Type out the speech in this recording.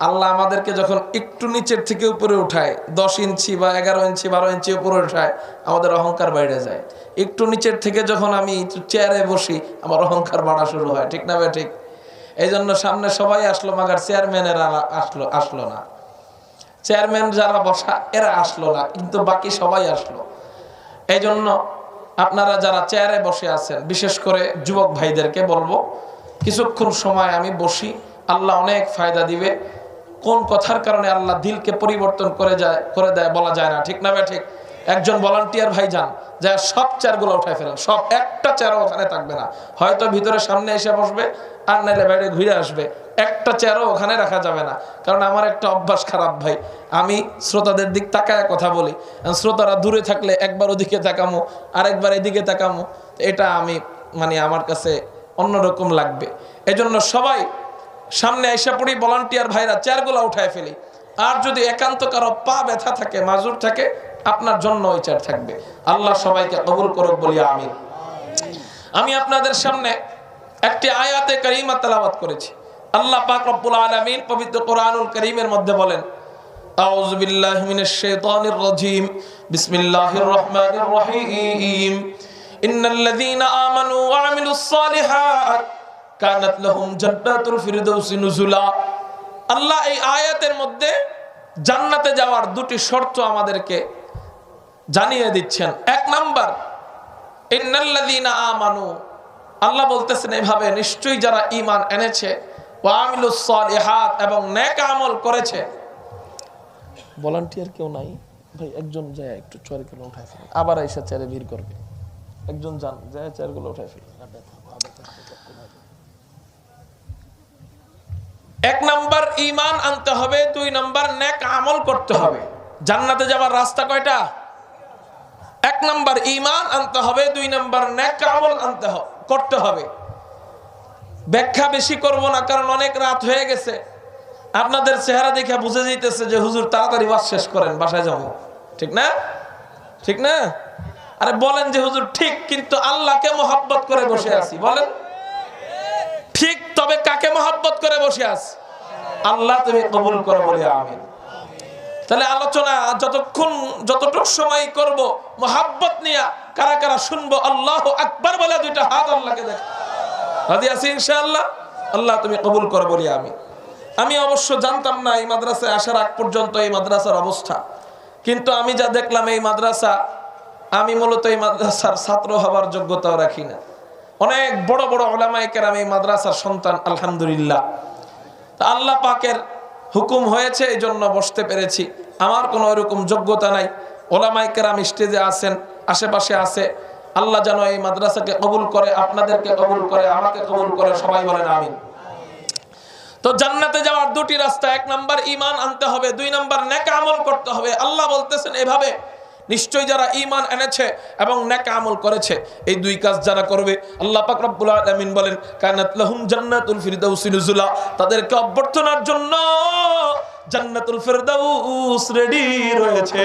আল্লাহ আমাদেরকে যখন একটু নিচের থেকে উপরে উঠায়, দশ ইঞ্চি বা এগারো ইঞ্চি, বারো ইঞ্চি উপরে উঠায়, আমাদের অহংকার বাইরে যায়। একটু নিচের থেকে যখন আমি চেয়ারে বসি, আমার অহংকার বাড়া শুরু হয়। ঠিক না বে ঠিক? এই জন্য সামনে সবাই আসলো, মাগার চেয়ারম্যানেরা আসলো আসলো না। চেয়ারম্যান যারা বসা, এরা আসলো না, কিন্তু বাকি সবাই আসলো। এই জন্য আপনারা যারা চেয়ারে বসে আছেন, বিশেষ করে যুবক ভাইদেরকে বলব, কিছুক্ষণ সময় আমি বসি, আল্লাহ অনেক ফায়দা দিবে। কোন কথার কারণে আল্লাহ দিলকে পরিবর্তন করে যায়, করে দেয় বলা যায় না, ঠিক না ভাই? ঠিক। একজন ভলান্টিয়ার ভাই যান যা সব চেয়ারগুলো উঠায় ফেলেন, সব একটা চেয়ারও ওখানে থাকবে না। হয়তো ভিতরে সামনে এসে বসবে, আর নাইলে বাইরে ঘুরে আসবে। একটা চেয়ারও ওখানে রাখা যাবে না। কারণ আমার একটা অভ্যাস খারাপ ভাই, আমি শ্রোতাদের দিক তাকায় কথা বলি। শ্রোতারা দূরে থাকলে একবার ওদিকে তাকামো, আরেকবার এদিকে তাকামো এটা আমি মানে আমার কাছে অন্যরকম লাগবে। এজন্য সবাই সামনে এসে পড়ি ভলান্টিয়ার ভাইরা চেয়ারগুলো উঠায় ফেলি। আর যদি একান্ত কারও পা ব্যথা থাকে, মাজুর থাকে, আপনার জন্য ওই চেয়ার থাকবে। আল্লাহ সবাইকে কবুল করুক বলি আমি আমি আপনাদের সামনে একটি আয়াতে করিমা তেলাওয়াত করেছি। আল্লাহ পাক রব্বুল আলামিন পবিত্র কোরআনুল করিমের মধ্যে বলেন, আউযু বিল্লাহি মিনাশ শাইতানির রাজীম, বিসমিল্লাহির রহমানির রহিম। ইন্নাল্লাযীনা আমানু ওয়া আমিলুস সালিহাত। কানাত আল্লাহ এই আয়াতের মধ্যে জান্নাতে যাওয়ার দুটি শর্ত আমাদেরকে জানিয়ে দিচ্ছেন। এক নাম্বার আমানু। আল্লাহ বলতেছেন, এভাবে নিশ্চয়ই যারা ঈমান এনেছে এবং নেক আমল করেছে। ভলান্টিয়ার কেউ নাই। ভাই, একজন যায় একটু আবার এসে চেয়ারে ভিড় করবে। একজন যান, যায় চেয়ারগুলো উঠায় এক নাম্বার ইমান আনতে হবে, দুই নাম্বার নেক আমল করতে হবে। জান্নাতে যাওয়ার রাস্তা কয়টা? এক নাম্বার ইমান আনতে হবে, দুই নাম্বার নেক আমল আনতে হবে করতে হবে। ব্যাখ্যা বেশি করব না, কারণ অনেক রাত হয়ে গেছে। আপনাদের চেহারা দেখে বুঝে যাইতেছে যে হুজুর তাড়াতাড়ি বাস শেষ করেন, বাসায় যাব। ঠিক না? ঠিক না? আরে বলেন যে হুজুর ঠিক, কিন্তু আল্লাহকে মোহাব্বত করে বসে আছি, বলেন। ঠিক, তবে কাকে মোহাব্বত করে বসে আছি। আল্লাহ তুমি কবুল করো বলে আমিন। তাহলে আলোচনা যতক্ষণ যতটুকু সময় করব, মোহাব্বত নিয়ে কারা কারা শুনব, আল্লাহ আকবার বলে দুইটা হাত আল্লাহকে দেখ। রাজি আছি ইনশাআল্লাহ? আল্লাহ তুমি কবুল করো বলি আমি আমি অবশ্য জানতাম না এই মাদ্রাসায় আসার আগ পর্যন্ত এই মাদ্রাসার অবস্থা। কিন্তু আমি যা দেখলাম এই মাদ্রাসা, আমি মূলত এই মাদ্রাসার ছাত্র হবার যোগ্যতাও রাখি না। অনেক বড় বড় ওলামাই কেরাম এই মাদ্রাসার সন্তান, আলহামদুলিল্লাহ। আল্লাহ পাকের হুকুম হয়েছে এই জন্য বসতে পেরেছি। আমার কোনো ওইরকম যোগ্যতা নাই। ওলামাই কেরাম স্টেজে আছেন, আশেপাশে আছে। আল্লাহ যেন এই মাদ্রাসাকে কবুল করে, আপনাদেরকে কবুল করে, আমাকে কবুল করে, সবাই বলেন আমিন। তো জান্নাতে যাওয়ার দুটি রাস্তা, এক নাম্বার ইমান আনতে হবে, দুই নাম্বার নেক আমল করতে হবে। আল্লাহ বলতেছেন এভাবে নিশ্চয়ই যারা ইমান এনেছে এবং নেক আমল করেছে, এই দুই কাজ যারা করবে, আল্লাহ পাক রব্বুল আলামিন বলেন, কানাত লাহুম জান্নাতুল ফিরদাউসি নুজুলা, তাদেরকে অভ্যর্থনার জন্য জান্নাতুল ফিরদাউস রেডি রয়েছে।